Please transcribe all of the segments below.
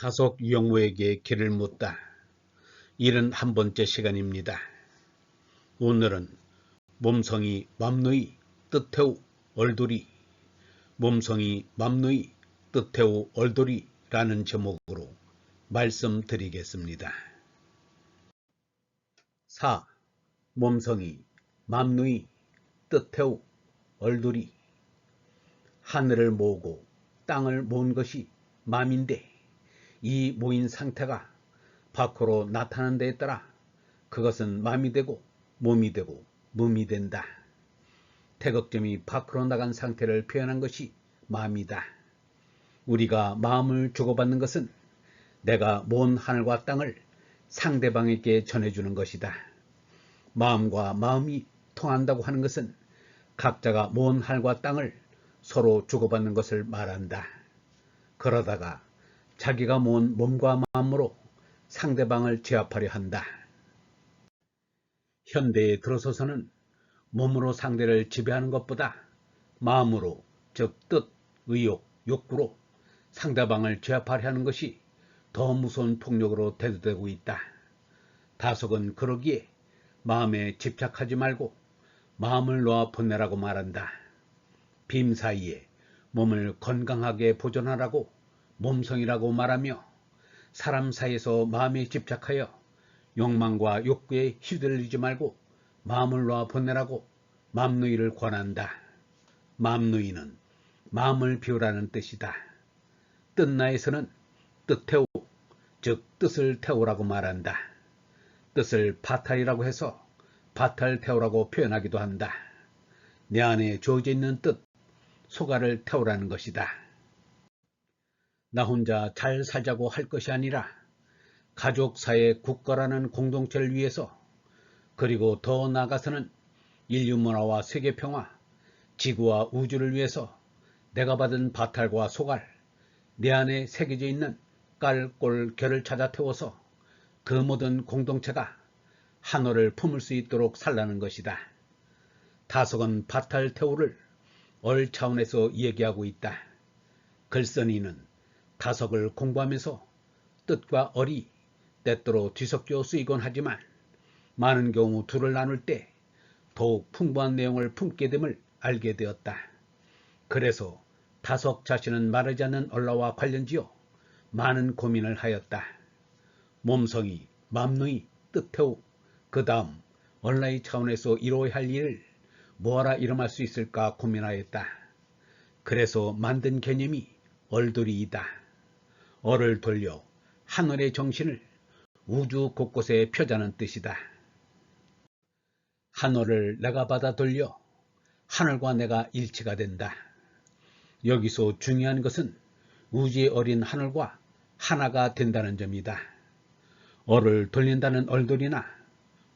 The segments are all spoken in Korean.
다속 영호에게 길을 묻다. 일은 한 번째 시간입니다. 오늘은 몸성이 맘누이 뜻태우 얼돌이 몸성이 맘누이 뜻태우 얼돌이라는 제목으로 말씀드리겠습니다. 4. 몸성이 맘누이 뜻태우 얼돌이 하늘을 모으고 땅을 모은 것이 맘인데 이 모인 상태가 밖으로 나타난 데에 따라 그것은 맘이 되고 몸이 되고 몸이 된다. 태극점이 밖으로 나간 상태를 표현한 것이 마음이다. 우리가 마음을 주고받는 것은 내가 모은 하늘과 땅을 상대방에게 전해주는 것이다. 마음과 마음이 통한다고 하는 것은 각자가 모은 하늘과 땅을 서로 주고받는 것을 말한다. 그러다가 자기가 모은 몸과 마음으로 상대방을 제압하려 한다. 현대에 들어서서는 몸으로 상대를 지배하는 것보다 마음으로 즉 뜻, 의욕, 욕구로 상대방을 제압하려 하는 것이 더 무서운 폭력으로 대두되고 있다. 다속은 그러기에 마음에 집착하지 말고 마음을 놓아 보내라고 말한다. 빔 사이에 몸을 건강하게 보존하라고 몸성이라고 말하며 사람 사이에서 마음에 집착하여 욕망과 욕구에 휘둘리지 말고 마음을 놓아 보내라고 맘누이를 권한다. 맘누이는 마음을 비우라는 뜻이다. 뜻나에서는 뜻태우, 즉 뜻을 태우라고 말한다. 뜻을 바탈이라고 해서 바탈 태우라고 표현하기도 한다. 내 안에 주어져 있는 뜻, 소가를 태우라는 것이다. 나 혼자 잘 살자고 할 것이 아니라 가족, 사회, 국가라는 공동체를 위해서 그리고 더 나아가서는 인류 문화와 세계 평화, 지구와 우주를 위해서 내가 받은 바탈과 소갈, 내 안에 새겨져 있는 깔, 꼴, 결을 찾아 태워서 그 모든 공동체가 한호를 품을 수 있도록 살라는 것이다. 다속은 바탈 태우를 얼 차원에서 얘기하고 있다. 글쓴이는 다석을 공부하면서 뜻과 얼이 때때로 뒤섞여 쓰이곤 하지만 많은 경우 둘을 나눌 때 더욱 풍부한 내용을 품게 됨을 알게 되었다. 그래서 다석 자신은 말하지 않는 얼라와 관련지어 많은 고민을 하였다. 몸성이, 맘누이, 뜻태우, 그 다음 얼라의 차원에서 이루어야 할 일을 뭐하라 이름할 수 있을까 고민하였다. 그래서 만든 개념이 얼돌이이다. 얼을 돌려 하늘의 정신을 우주 곳곳에 펴자는 뜻이다. 하늘을 내가 받아 돌려 하늘과 내가 일치가 된다. 여기서 중요한 것은 우주의 어린 하늘과 하나가 된다는 점이다. 얼을 돌린다는 얼돌이나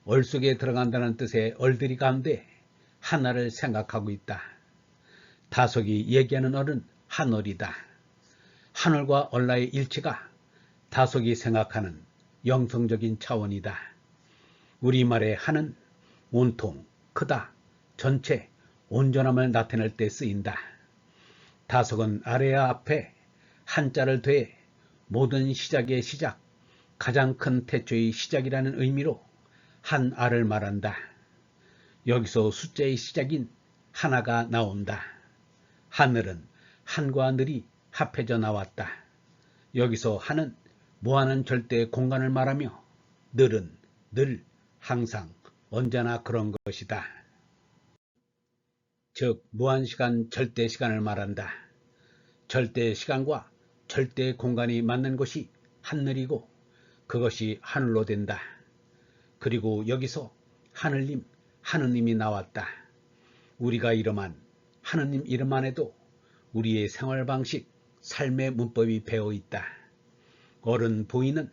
얼 속에 들어간다는 뜻의 얼들이 가운데 하나를 생각하고 있다. 다속이 얘기하는 얼은 하늘이다. 하늘과 얼라의 일치가 다속이 생각하는 영성적인 차원이다. 우리말의 하는 온통, 크다, 전체, 온전함을 나타낼 때 쓰인다. 다속은 아래와 앞에 한자를 더해 모든 시작의 시작, 가장 큰 태초의 시작이라는 의미로 한 알을 말한다. 여기서 숫자의 시작인 하나가 나온다. 하늘은 한과 늘이 합해져 나왔다. 여기서 하는 무한한 절대 공간을 말하며 늘은 늘 항상 언제나 그런 것이다. 즉 무한시간 절대 시간을 말한다. 절대시간과 절대 공간이 맞는 것이 하늘이고 그것이 하늘로 된다. 그리고 여기서 하늘님, 하느님이 나왔다. 우리가 이름한 하느님 이름 안에도 우리의 생활 방식, 삶의 문법이 배어 있다. 어른 보이는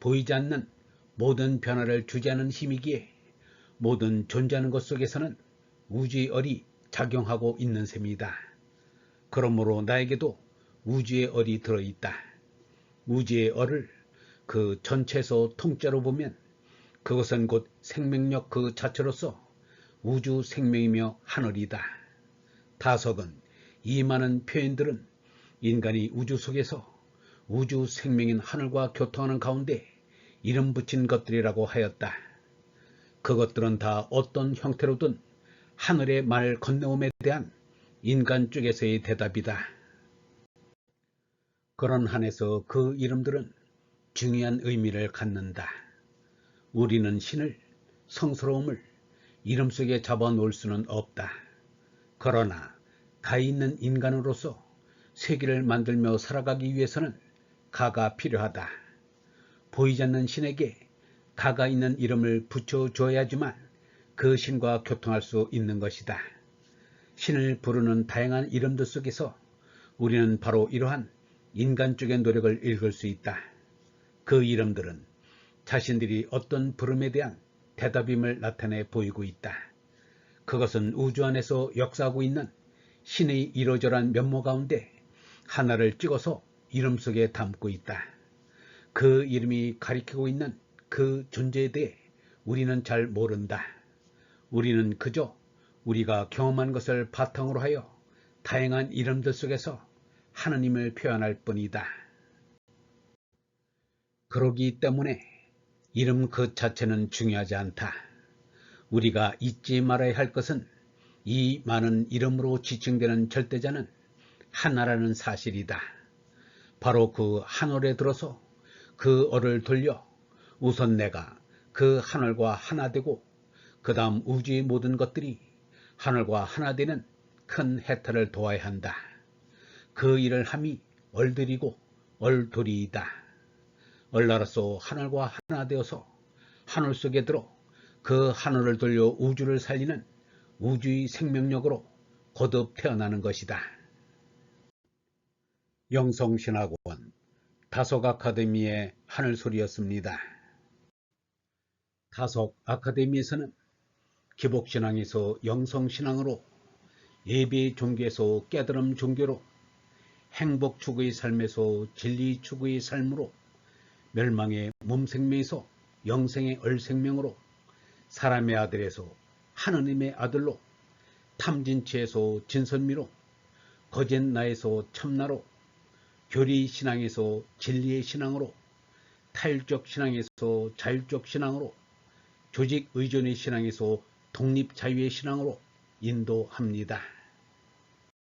보이지 않는 모든 변화를 주지하는 힘이기에 모든 존재하는 것 속에서는 우주의 얼이 작용하고 있는 셈이다. 그러므로 나에게도 우주의 얼이 들어있다. 우주의 얼을 그 전체에서 통째로 보면 그것은 곧 생명력 그 자체로서 우주 생명이며 하늘이다. 다석은 이 많은 표현들은 인간이 우주 속에서 우주 생명인 하늘과 교통하는 가운데 이름 붙인 것들이라고 하였다. 그것들은 다 어떤 형태로든 하늘의 말 건네옴에 대한 인간 쪽에서의 대답이다. 그런 한에서 그 이름들은 중요한 의미를 갖는다. 우리는 신을 성스러움을 이름 속에 잡아놓을 수는 없다. 그러나 가 있는 인간으로서 세계를 만들며 살아가기 위해서는 가가 필요하다. 보이지 않는 신에게 가가 있는 이름을 붙여줘야지만 그 신과 교통할 수 있는 것이다. 신을 부르는 다양한 이름들 속에서 우리는 바로 이러한 인간 쪽의 노력을 읽을 수 있다. 그 이름들은 자신들이 어떤 부름에 대한 대답임을 나타내 보이고 있다. 그것은 우주 안에서 역사하고 있는 신의 이러저러한 면모 가운데 하나를 찍어서 이름 속에 담고 있다. 그 이름이 가리키고 있는 그 존재에 대해 우리는 잘 모른다. 우리는 그저 우리가 경험한 것을 바탕으로 하여 다양한 이름들 속에서 하느님을 표현할 뿐이다. 그러기 때문에 이름 그 자체는 중요하지 않다. 우리가 잊지 말아야 할 것은 이 많은 이름으로 지칭되는 절대자는 하나라는 사실이다. 바로 그 하늘에 들어서 그 얼을 돌려 우선 내가 그 하늘과 하나 되고 그 다음 우주의 모든 것들이 하늘과 하나 되는 큰 해탈을 도와야 한다. 그 일을 함이 얼들이고 얼돌이이다. 얼나라서 하늘과 하나 되어서 하늘 속에 들어 그 하늘을 돌려 우주를 살리는 우주의 생명력으로 거듭 태어나는 것이다. 영성신학원 다속 아카데미의 하늘소리였습니다. 다속 아카데미에서는 기복신앙에서 영성신앙으로 예배 종교에서 깨달음 종교로 행복 추구의 삶에서 진리 추구의 삶으로 멸망의 몸생명에서 영생의 얼생명으로 사람의 아들에서 하느님의 아들로 탐진치에서 진선미로 거짓 나에서 참나로 교리 신앙에서 진리의 신앙으로 타율적 신앙에서 자율적 신앙으로 조직 의존의 신앙에서 독립 자유의 신앙으로 인도합니다.